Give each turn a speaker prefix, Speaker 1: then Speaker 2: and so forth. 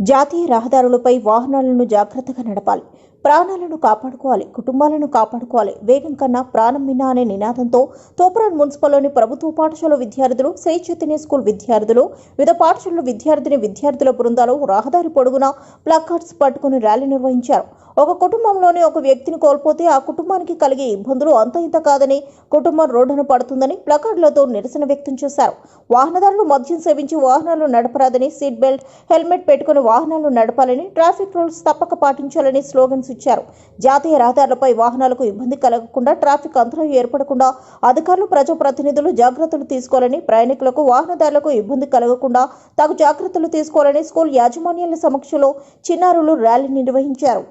Speaker 1: జాతీయ రహదారులపై వాహనాలను జాగ్రత్తగా నడపాలి. ప్రాణాలను కాపాడుకోవాలి కుటుంబాలను కాపాడుకోవాలి. వేగం కన్నా ప్రాణం మిన్నా అనే నినాదంతో తోపురాన్ మున్సిపల్లోని ప్రభుత్వ పాఠశాల విద్యార్థులు శ్రీ చైతన్య స్కూల్ విద్యార్థులు వివిధ పాఠశాలల విద్యార్థిని విద్యార్థుల బృందాలు రహదారి పొడుగున ప్లకార్డ్స్ పట్టుకుని ర్యాలీ నిర్వహించారు. ఒక కుటుంబంలోని ఒక వ్యక్తిని కోల్పోతే ఆ కుటుంబానికి కలిగే ఇబ్బందులు అంత ఇంత కాదని కుటుంబం రోడ్డున పడుతుందని ప్లకార్డులతో నిరసన వ్యక్తం చేశారు. వాహనదారులు మద్యం సేవించి వాహనాలు నడపరాదని సీట్ బెల్ట్ హెల్మెట్ పెట్టుకుని వాహనాలు నడపాలని ట్రాఫిక్ రూల్స్ తప్పక పాటించాలని స్లోగన్స్ ఇచ్చారు జాతీయ రహదారులపై వాహనాలకు ఇబ్బంది కలగకుండా ట్రాఫిక్ అంతరం ఏర్పడకుండా అధికారులు ప్రజాప్రతినిధులు జాగ్రత్తలు తీసుకోవాలని ప్రయాణికులకు వాహనదారులకు ఇబ్బంది కలగకుండా తగు జాగ్రత్తలు తీసుకోవాలని స్కూల్ యాజమాన్యాల సమక్షంలో చిన్నారులు ర్యాలీ నిర్వహించారు.